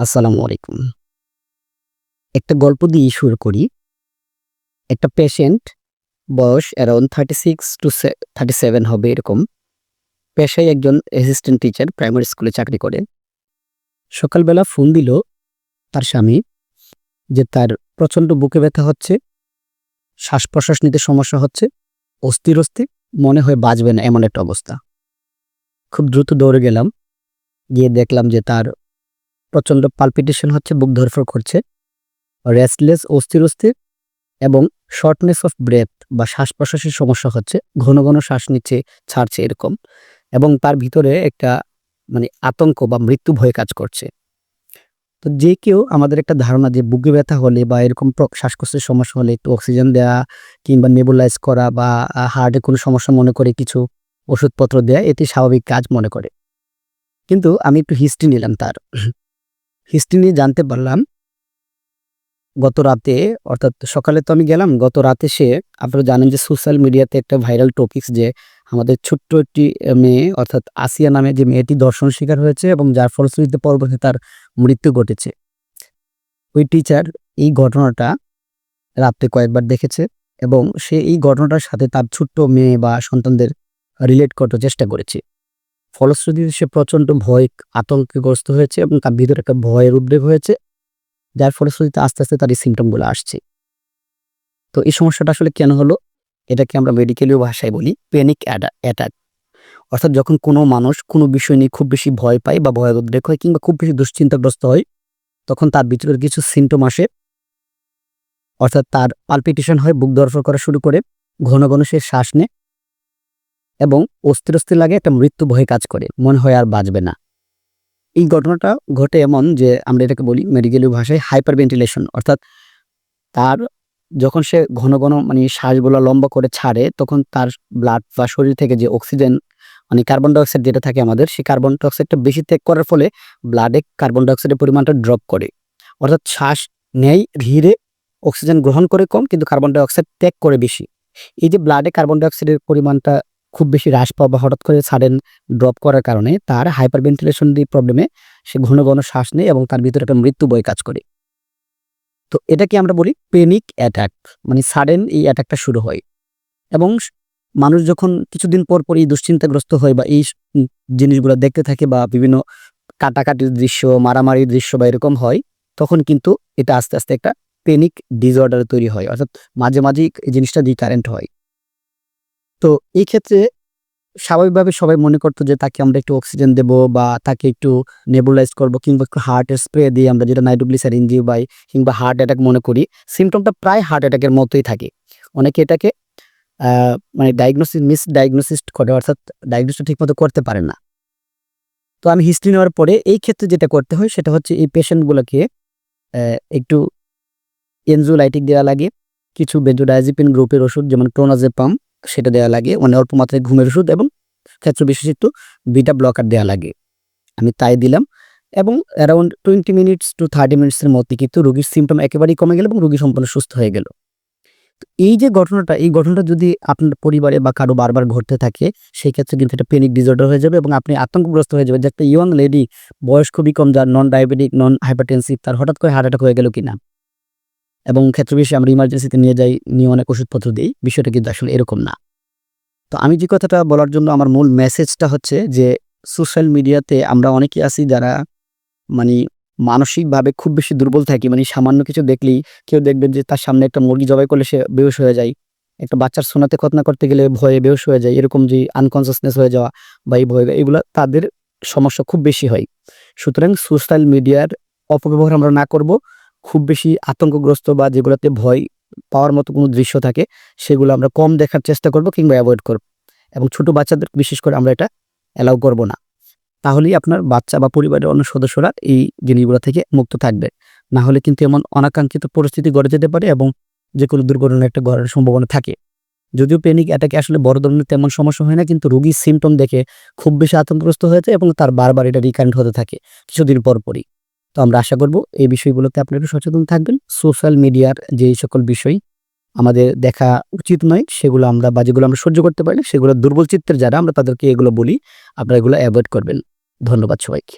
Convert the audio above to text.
আসসালামু আলাইকুম। একটা গল্প দিয়ে শুরু করি। একটা পেশেন্ট বয়স around thirty six to thirty seven হবে এরকম। পেশায় একজন অ্যাসিস্ট্যান্ট টিচার প্রাইমারি স্কুলে চাকরি করে। সকালবেলা ফোন দিল তার স্বামী যে তার প্রচণ্ড বুকে ব্যথা হচ্ছে শ্বাস প্রশ্বাস নিতে সমস্যা হচ্ছে, অস্থির অস্থির, মনে হয় বাঁচবে না এমন একটা অবস্থা। খুব দ্রুত দৌড়ে গেলাম। গিয়ে দেখলাম যে তার প্রচণ্ড পালপিটেশন হচ্ছে, বুক ধরফর করছে। রেস্টলেস অস্থির অস্থির এবং শর্টনেস অফ ব্রেথ বা শ্বাস প্রশ্বাসের সমস্যা হচ্ছে, ঘন ঘন শ্বাস নিচ্ছে, ছাড়ছে এরকম এবং তার ভিতরে একটা মানে আতঙ্ক বা মৃত্যু ভয়ে কাজ করছে। তো যে কেউ আমাদের একটা ধারণা যে বুকে ব্যথা হলে বা এরকম শ্বাসকষ্টের সমস্যা হলে একটু অক্সিজেন দেওয়া কিংবা নেবুলাইজ করা বা হার্টে কোনো সমস্যা মনে করে কিছু ওষুধপত্র দেয়া, এটি স্বাভাবিক কাজ মনে করে। কিন্তু আমি একটু হিস্ট্রি নিলাম তার। হিস্ট্রি নিয়ে জানতে পারলাম। গত রাতে, অর্থাৎ সকালে তো আমি গেলাম, গত রাতে সে, আপনারা জানেন যে সোশ্যাল মিডিয়াতে একটা ভাইরাল টপিকস যে আমাদের ছোট্ট একটি মেয়ে, অর্থাৎ আসিয়া নামে যে মেয়েটি দর্শন শিকার হয়েছে এবং যার ফলশ্রুতিতে পরবর্তী তার মৃত্যু ঘটেছে। ওই টিচার এই ঘটনাটা রাতে কয়েকবার দেখেছে এবং সে এই ঘটনাটার সাথে তার ছোট্ট মেয়ে বা সন্তানদের রিলেট করতে চেষ্টা করেছে। ফলশ্রুতিতে সে প্রচণ্ড ভয়, আতঙ্কগ্রস্ত হয়েছে এবং তার ভিতরে একটা ভয়ের উদ্রেক হয়েছে, যার ফলশ্রুতিতে আস্তে আস্তে তার এই সিমটমগুলো আসছে। তো এই সমস্যাটা আসলে কেন হলো? এটাকে আমরা মেডিকেলীয় ভাষায় বলি প্যানিক অ্যাটাক অর্থাৎ যখন কোনো মানুষ কোনো বিষয় নিয়ে খুব বেশি ভয় পায় বা ভয়ের উদ্রেক হয় কিংবা খুব বেশি দুশ্চিন্তাগ্রস্ত হয়, তখন তার ভিতরে কিছু সিমটম আসে। অর্থাৎ তার পালপিটেশন হয়, বুক দরফর করা শুরু করে, ঘন ঘন সে শ্বাস নেয়। এবং অস্থির অস্থির লাগে একটা মৃত্যু ভয় কাজ করে। মনে হয় আর বাঁচবে না। এই ঘটনাটা ঘটে এমন যে আমরা এটাকে বলি মেডিকেলীয় ভাষায় হাইপার ভেন্টিলেশন অর্থাৎ তার যখন সে ঘন ঘন মানে শ্বাসগুলো লম্বা করে ছাড়ে, তখন তার ব্লাড বা শরীর থেকে যে অক্সিজেন মানে কার্বন ডাইঅক্সাইড যেটা থাকে আমাদের, সেই কার্বন ডাইঅক্সাইডটা বেশি ত্যাগ করার ফলে ব্লাডে কার্বন ডাইঅক্সাইডের পরিমাণটা ড্রপ করে। অর্থাৎ শ্বাস নেয় ধীরে অক্সিজেন গ্রহণ করে কম, কিন্তু কার্বন ডাইঅক্সাইড ত্যাগ করে বেশি। এই যে ব্লাডে কার্বন ডাইঅক্সাইডের পরিমাণটা খুব বেশি হ্রাস পাওয়া বা হঠাৎ করে সাডেন ড্রপ করার কারণে তার হাইপার ভেন্টিলেশন দিয়ে প্রবলেমে সে ঘন ঘন শ্বাস নেয় এবং তার ভিতরে একটা মৃত্যু বই কাজ করে। তো এটাকে আমরা বলি পেনিক অ্যাটাক মানে সাডেন এই অ্যাটাকটা শুরু হয়। এবং মানুষ যখন কিছুদিন পর পর এই দুশ্চিন্তাগ্রস্ত হয় বা এই জিনিসগুলো দেখতে থাকে বা বিভিন্ন কাটাকাটির দৃশ্য, মারামারির দৃশ্য বা এরকম হয়, তখন কিন্তু এটা আস্তে আস্তে একটা পেনিক ডিসঅর্ডার তৈরি হয়। অর্থাৎ মাঝে মাঝেই এই জিনিসটা রিকারেন্ট হয়। তো এই ক্ষেত্রে স্বাভাবিকভাবে সবাই মনে করতো যে তাকে আমরা একটু অক্সিজেন দেব বা তাকে একটু নেবুলাইজ করব কিংবা একটু হার্টের স্প্রে দিয়ে আমরা যেটা নাইট্রোগ্লিসারিন দিই বা কিংবা হার্ট অ্যাটাক মনে করি সিমটমটা প্রায় হার্ট অ্যাটাকের মতোই থাকে। অনেকে এটাকে মানে ডায়াগনোসিস মিস ডায়াগনোসিস করে, অর্থাৎ ডায়াগনোসিস ঠিকমতো করতে পারে না। তো আমি হিস্ট্রি নেওয়ার পরে এই ক্ষেত্রে যেটা করতে হয়, সেটা হচ্ছে এই পেশেন্টগুলোকে একটু এনজোলাইটিক দেওয়া লাগে, কিছু বেঞ্জোডায়াজিপিন গ্রুপের ওষুধ, যেমন ক্লোনাজেপাম সেটা দেওয়া লাগে। মানে অল্প মাত্রায় ঘুমের ওষুধ এবং ক্ষেত্র বিশেষ বিশেষিত বিটা ব্লকার দেওয়া লাগে। আমি তাই দিলাম এবং around twenty minutes to thirty মিনিটসের মধ্যে কিন্তু রোগীর সিমটম একেবারেই কমে গেল এবং রোগী সম্পূর্ণ সুস্থ হয়ে গেল। এই যে ঘটনাটা, এই ঘটনাটা যদি আপনার পরিবারে বা কারও বারবার ঘটতে থাকে, সেই ক্ষেত্রে কিন্তু একটা পেনিক ডিসঅর্ডার হয়ে যাবে এবং আপনি আতঙ্কগ্রস্ত হয়ে যাবে যে একটা ইয়ং লেডি বয়স খুবই কম, যার নন ডায়াবেটিক নন হাইপারটেনসিভ তার হঠাৎ করে হার্ট অ্যাটাক হয়ে গেল কিনা। এবং ক্ষেত্র বিশেষে আমরা ইমার্জেন্সিতে নিয়ে যাই, নিয়ে অনেক ওষুধপত্র দিই, বিষয়টা কিন্তু আসলে এরকম না। তো আমি যে কথাটা বলার জন্য আমার মূল মেসেজটা হচ্ছে যে সোশ্যাল মিডিয়াতে আমরা অনেকে আছি যারা মানে মানসিকভাবে খুব বেশি দুর্বল থাকি। মানে সামান্য কিছু দেখলেই কেউ দেখবেন যে তার সামনে একটা মুরগি জবাই করলে সে বেহুশ হয়ে যায়। একটা বাচ্চার সোনাতে খতনা করতে গেলে ভয়ে বেহুশ হয়ে যায়, এরকম যে আনকনসিয়াসনেস হয়ে যাওয়া বা এই ভয়, এগুলো তাদের সমস্যা খুব বেশি হয়। সুতরাং সোশ্যাল মিডিয়ার অপব্যবহার আমরা না করব। খুব বেশি আতঙ্কগ্রস্ত বা যেগুলোতে ভয় পাওয়ার মতো কোনো দৃশ্য থাকে, সেগুলো আমরা কম দেখার চেষ্টা করব কিংবা অ্যাভয়েড করব। এবং ছোট বাচ্চাদের বিশেষ করে আমরা এটা অ্যালাউ করব না। তাহলেই আপনার বাচ্চা বা পরিবারের অন্য সদস্যরা এই জিনিসগুলো থেকে মুক্ত থাকবে। না হলে কিন্তু এমন অনাকাঙ্ক্ষিত পরিস্থিতি গড়ে যেতে পারে এবং যে কোনো দুর্ঘটনা একটা গড়ার সম্ভাবনা থাকে। যদিও প্যানিক অ্যাটাকে আসলে বড় ধরনের তেমন সমস্যা হয় না, কিন্তু রোগীর সিমটম দেখে খুব বেশি আতঙ্কগ্রস্ত হয়েছে এবং তার বারবার এটা রিকারেন্ট হতে থাকে কিছুদিন পর পরই তো আমরা আশা করব এই বিষয়গুলোতে আপনারা একটু সচেতন থাকবেন। সোশ্যাল মিডিয়ার যে সকল বিষয় আমাদের দেখা উচিত নয়, সেগুলো আমরা বা যেগুলো আমরা সহ্য করতে পারি সেগুলো দুর্বল চিত্তের যারা, আমরা তাদেরকে এগুলো বলি, আপনারা এগুলো অ্যাভয়েড করবেন। ধন্যবাদ সবাইকে।